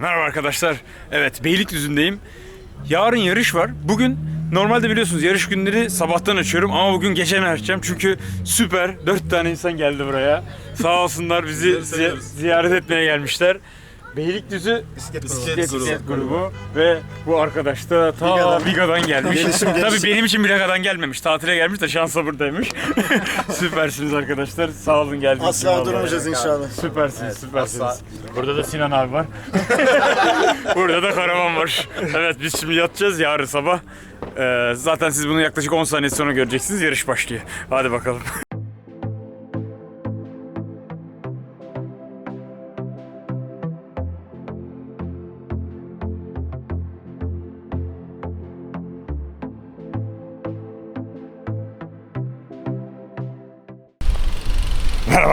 Merhaba arkadaşlar. Evet Beylikdüzü'ndeyim. Yarın yarış var. Bugün normalde biliyorsunuz yarış günleri sabahtan açıyorum ama bugün geceden açacağım. Çünkü süper. Dört tane insan geldi buraya. Sağ olsunlar bizi zi- ziyaret etmeye gelmişler. Beylikdüzü bisiklet, bisiklet grubu. ve bu arkadaş da ta Biga'dan, gelmiş. Tabii benim için Biga'dan gelmemiş. Tatile gelmiş de şansa buradaymış. Süpersiniz arkadaşlar. Sağ olun geldiğiniz için. Asla durmayacağız inşallah. Süpersiniz, süpersiniz. Burada da Sinan abi var. Burada da karavan var. Evet biz şimdi yatacağız yarın sabah. Ee, zaten siz bunu yaklaşık 10 saniye sonra göreceksiniz. Yarış başlıyor. Hadi bakalım.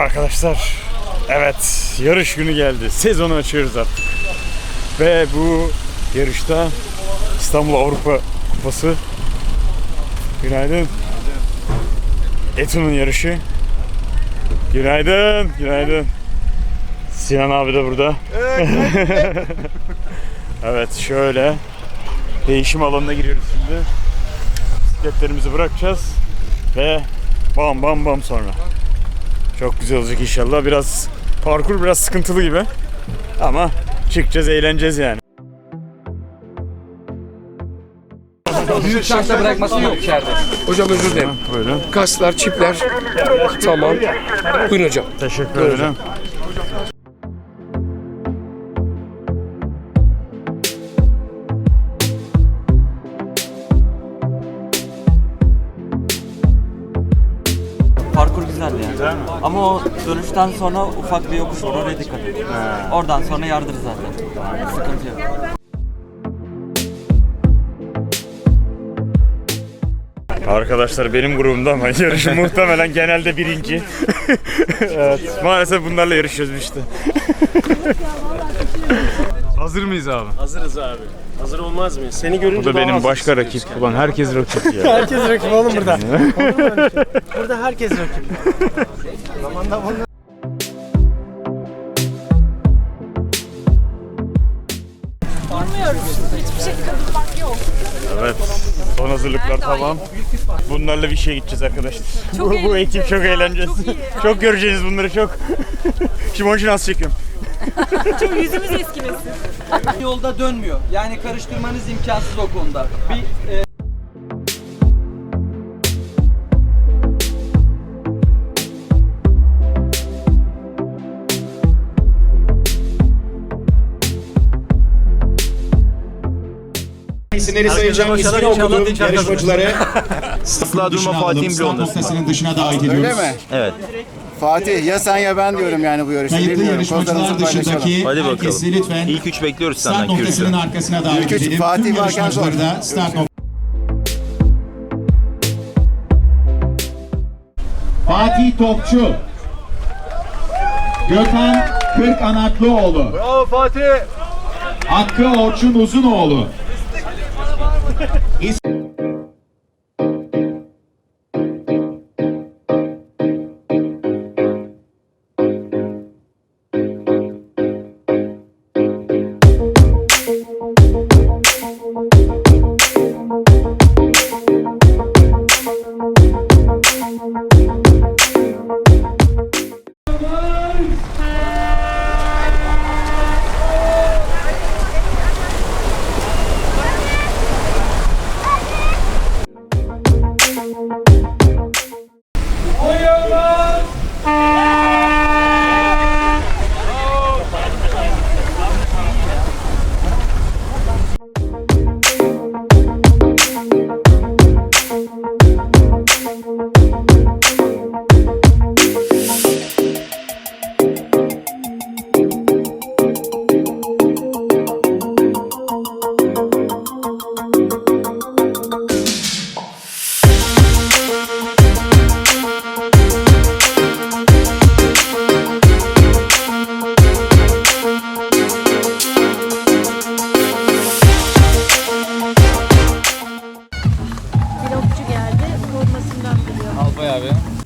Arkadaşlar. Evet, yarış günü geldi. Sezonu açıyoruz artık. Ve bu yarışta İstanbul Avrupa Kupası. Günaydın. Etu'nun yarışı. Günaydın, günaydın. Sinan abi de burada. evet, şöyle değişim alanına giriyoruz şimdi. Bisikletlerimizi bırakacağız ve bam bam bam sonra. Çok güzel olacak inşallah. Biraz parkur biraz sıkıntılı gibi. Ama çıkacağız, eğleneceğiz yani. Büyük şartla bırakması yok içeride. Hocam özür dilerim. Buyurun. Kaslar, çipler. Tamam. Buyurun hocam. Teşekkür ederim. Ama o dönüşten sonra ufak bir yokuş var oraya dikkat edin. Oradan sonra yardır zaten. Sıkıntı yok. Arkadaşlar benim grubumda ama yarışım muhtemelen genelde birinci. evet, maalesef bunlarla yarışıyoruz işte. Hazır mıyız abi? Hazırız abi. Hazır olmaz mıyız? Seni görünce Bu da benim başka rakip. Ulan herkes rakip ya. Herkes rakip oğlum burada. burada herkes rakip. Zamanda bunu Evet. Son hazırlıklar tamam. Bunlarla bir şeye gideceğiz arkadaşlar. bu, bu ekip çok eğleneceğiz. Çok, göreceğiz bunları çok. Şimdi onun için az çekiyorum. Yüzümüz eskimesin. Yolda dönmüyor. Yani karıştırmanız imkansız o konuda. Bir e, İsimleri sayacağım. İsmini okudum yarışmacıları. Asla durma Fatih'in noktasının dışına davet ediyoruz. Öyle mi? Evet. Fatih ya sen ya ben diyorum yani bu yarışta. Kayıtlı Bilmiyorum. yarışmacılar paylaşalım. dışındaki herkesi lütfen İlk üç bekliyoruz start senden noktasının Kürşat. arkasına davet İlk üç, edelim. Fatih Tüm varken yarışmacıları zor. da start nok- Fatih Topçu. Gökhan Kırk Anaklıoğlu. Bravo Fatih. Hakkı Orçun Uzunoğlu. Yeah.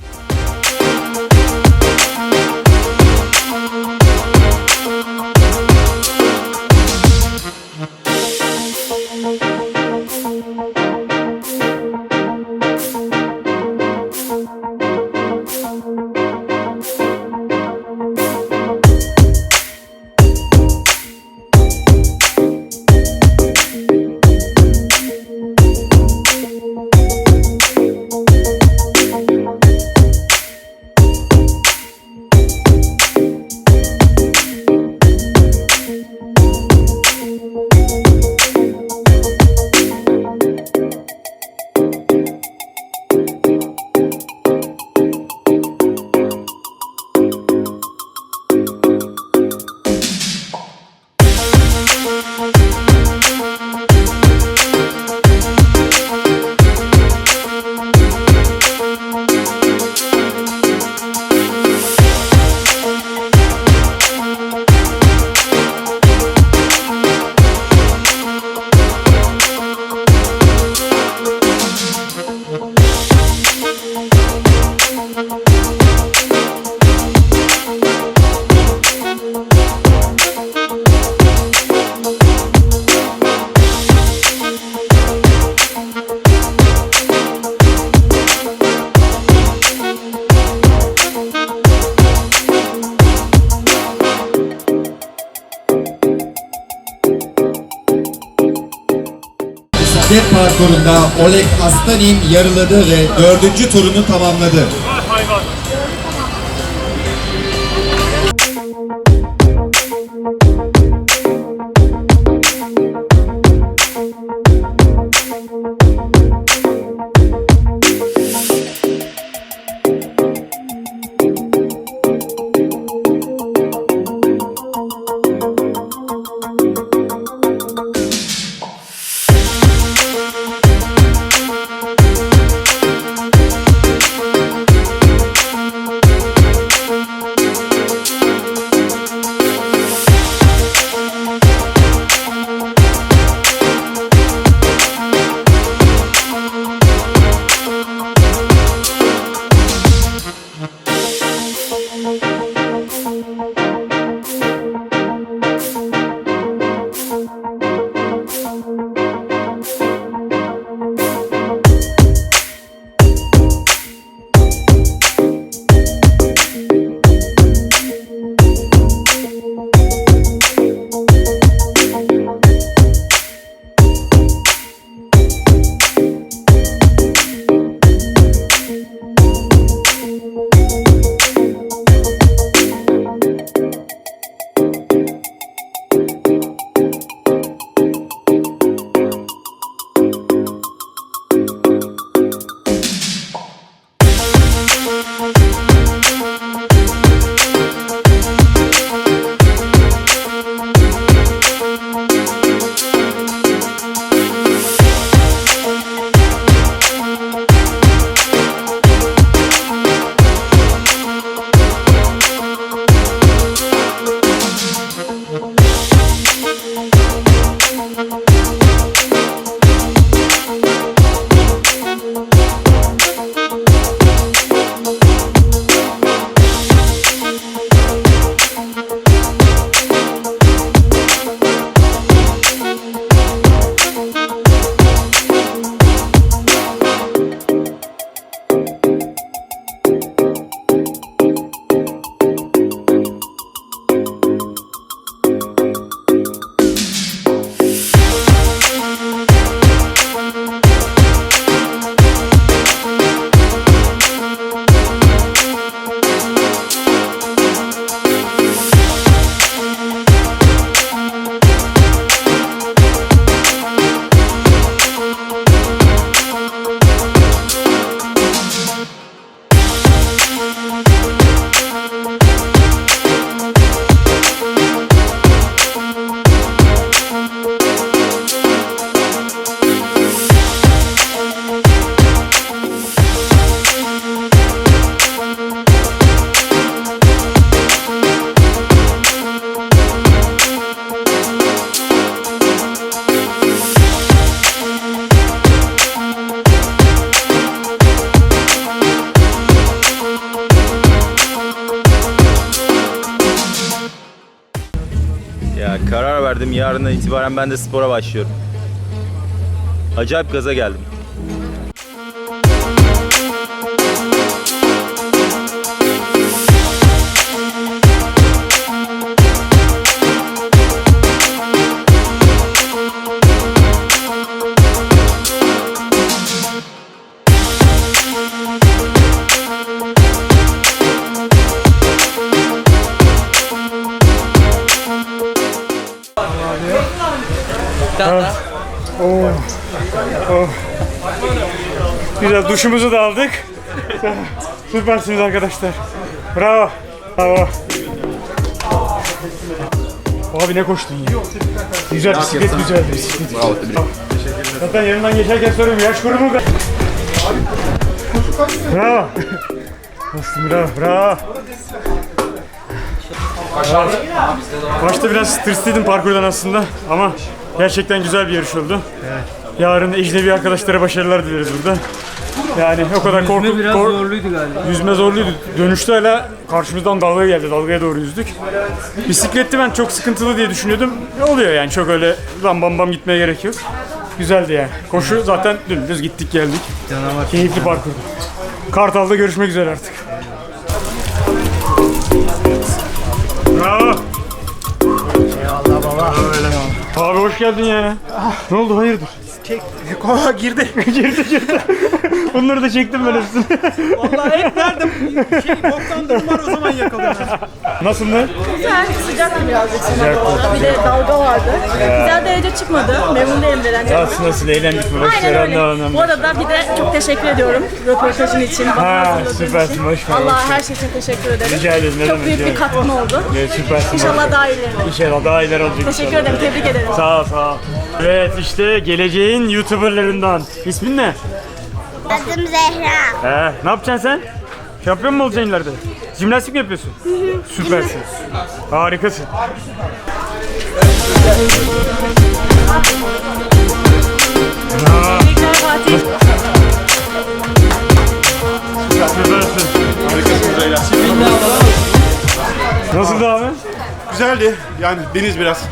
Bisiklet parkurunda Oleg Astanin yarıladı ve dördüncü turunu tamamladı. Ya verdim. Yarından itibaren ben de spora başlıyorum. Acayip gaza geldim. Güzel duşumuzu da aldık. Süpersiniz arkadaşlar. Bravo. Bravo. Abi ne koştun ya. Güzel bisiklet güzeldi bisiklet. Bravo Zaten yanından geçerken soruyorum yaş grubu ka- Bravo. Dostum bravo bravo. Başta biraz stresliydim parkurdan aslında ama gerçekten güzel bir yarış oldu. Yarın ecnebi arkadaşlara başarılar dileriz burada. Yani o kadar korkup biraz zorluydu galiba. Yüzme zorluydu. Dönüşte hala karşımızdan dalga geldi. Dalgaya doğru yüzdük. Bisikletti ben çok sıkıntılı diye düşünüyordum. Ne oluyor yani çok öyle bam bam bam gitmeye gerek yok. Güzeldi yani. Koşu zaten dümdüz gittik geldik. Keyifli parkurdu. Kartal'da görüşmek üzere artık. Bravo. Eyvallah baba. Abi hoş geldin ya. Ne oldu hayırdır? Çek. Kola girdi. girdi girdi. Bunları da çektim ben üstüne. Vallahi hep derdim. Şey, boktan durum var o zaman yakalıyorum. Nasıl ne? Güzel, sıcaktı birazcık sınav oldu. Bir de dalga vardı. Güzel derece çıkmadı. Memnun değilim derecemden. Nasıl nasıl eğlendik mi? Aynen öyle. Bu arada bir de çok teşekkür ediyorum röportajın için. Ha, süpersin, hoş ver, Allah her şey için teşekkür ederim. Rica ederim, ne Çok büyük bir katkın oldu. Evet, süpersin. İnşallah daha iyileri olur. İnşallah daha iyiler olacak. Teşekkür ederim, tebrik ederim. Sağ ol sağ ol. Evet işte geleceğin YouTuber'larından. İsmin ne? Adım Zehra. He, ne yapacaksın sen? Şampiyon mu olacaksın ileride? Jimnastik mi yapıyorsun? Süpersin. Harikasın. Tebrikler Fatih. Süpersin. Nasıldı abi? Güzeldi. Yani deniz biraz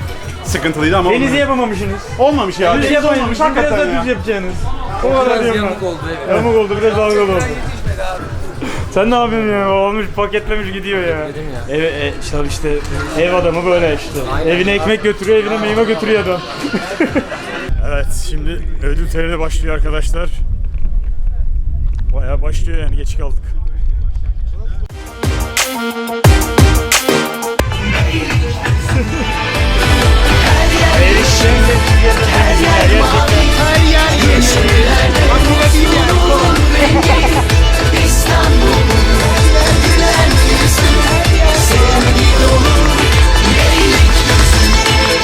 sıkıntılıydı ama Denizi yapamamışsınız. olmamış ya. Düz Deniz yapamamışsınız. olmamış Biraz da hakikaten düz ya. yapacaksınız. O kadar Biraz diyorum yamuk oldu. Yamuk oldu biraz dalgalı oldu. Sen ne yapıyorsun ya? Olmuş paketlemiş gidiyor ya. Ev, e, işte, işte ev adamı böyle işte. Evine ekmek götürüyor, evine meyve götürüyor adam. evet, şimdi ödül töreni başlıyor arkadaşlar. Bayağı başlıyor yani geç kaldık.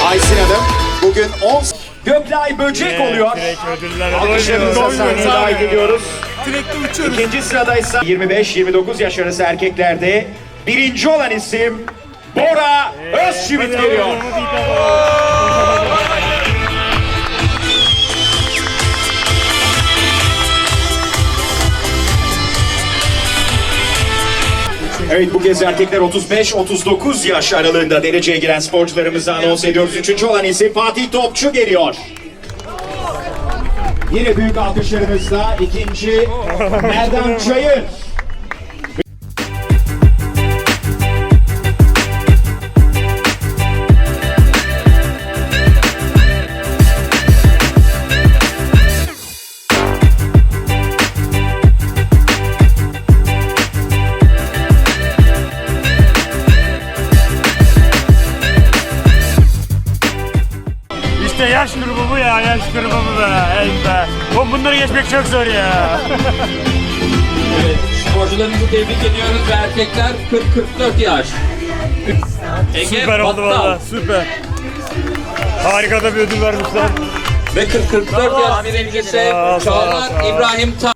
Aysin Hanım bugün 10 Göklay Böcek oluyor. Alkışlarınızla sahneye davet ediyoruz. Sürekli uçuyoruz. İkinci sıradaysa 25-29 yaş arası erkeklerde birinci olan isim Bora Özçivit geliyor. Evet bu kez erkekler 35-39 yaş aralığında dereceye giren sporcularımızı anons ediyoruz. Üçüncü olan isim Fatih Topçu geliyor. Yine büyük alkışlarınızla ikinci Erdem Çayır. Geçmek çok zor ya. Evet, sporcularımızı tebrik ediyoruz ve erkekler 40-44 yaş. Ege Süper oldu Battal valla, süper. Harika da bir ödül vermişler. ve 40-44 yaş birincisi Çağlar. İbrahim Ta.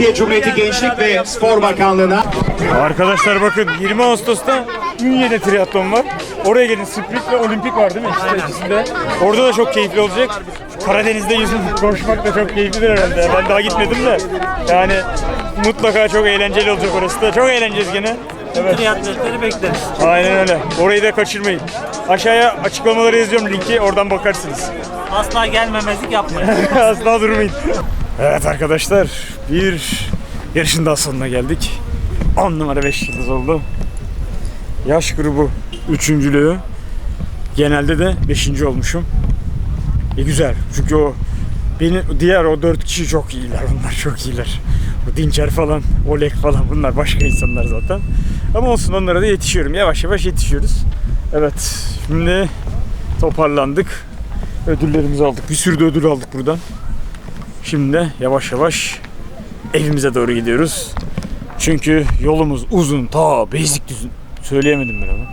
Türkiye Cumhuriyeti Gençlik ve Spor Bakanlığı'na Arkadaşlar bakın 20 Ağustos'ta Ünye'de triatlon var. Oraya gelin sprint ve olimpik var değil mi? De ikisinde. Orada da çok keyifli olacak. Karadeniz'de yüzüp koşmak da çok keyiflidir herhalde. Ben daha gitmedim de. Yani mutlaka çok eğlenceli olacak orası da. Çok eğleneceğiz gene. Evet. Triatletleri bekleriz. Aynen öyle. Orayı da kaçırmayın. Aşağıya açıklamaları yazıyorum linki. Oradan bakarsınız. Asla gelmemezlik yapmayın. Asla durmayın. Evet arkadaşlar bir yarışın daha sonuna geldik. 10 numara 5 yıldız oldu. Yaş grubu üçüncülüğü. Genelde de 5. olmuşum. E güzel çünkü o beni diğer o dört kişi çok iyiler bunlar çok iyiler. O Dinçer falan, Oleg falan bunlar başka insanlar zaten. Ama olsun onlara da yetişiyorum. Yavaş yavaş yetişiyoruz. Evet şimdi toparlandık. Ödüllerimizi aldık. Bir sürü de ödül aldık buradan. Şimdi de yavaş yavaş evimize doğru gidiyoruz. Çünkü yolumuz uzun. Ta Beylikdüzü söyleyemedim ben ama.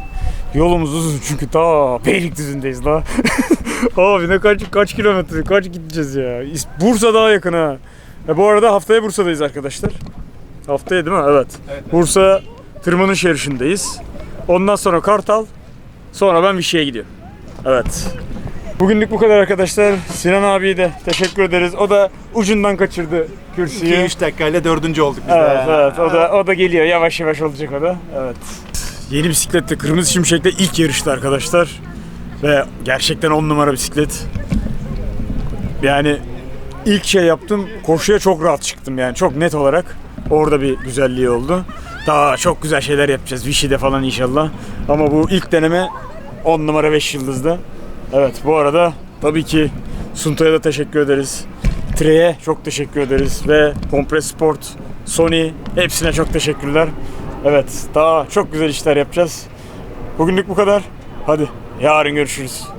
Yolumuz uzun çünkü ta Beylikdüzü'ndeyiz la. Abi ne kaç kaç kilometre kaç gideceğiz ya. Bursa daha yakın ha. E, bu arada haftaya Bursa'dayız arkadaşlar. Haftaya değil mi? Evet. Bursa tırmanış yarışındayız. Ondan sonra Kartal. Sonra ben bir şeye gidiyorum. Evet. Bugünlük bu kadar arkadaşlar. Sinan abiye de teşekkür ederiz. O da ucundan kaçırdı kürsüyü. 2-3 dakikayla dördüncü olduk biz Evet, de. evet. O da o da geliyor. Yavaş yavaş olacak o da. Evet. Yeni bisiklette Kırmızı Şimşek'te ilk yarıştı arkadaşlar. Ve gerçekten 10 numara bisiklet. Yani ilk şey yaptım koşuya çok rahat çıktım yani çok net olarak orada bir güzelliği oldu. Daha çok güzel şeyler yapacağız Vichy'de falan inşallah. Ama bu ilk deneme 10 numara 5 yıldızda. Evet bu arada tabii ki Sunta'ya da teşekkür ederiz. Tre'ye çok teşekkür ederiz ve Kompres Sport, Sony hepsine çok teşekkürler. Evet daha çok güzel işler yapacağız. Bugünlük bu kadar. Hadi yarın görüşürüz.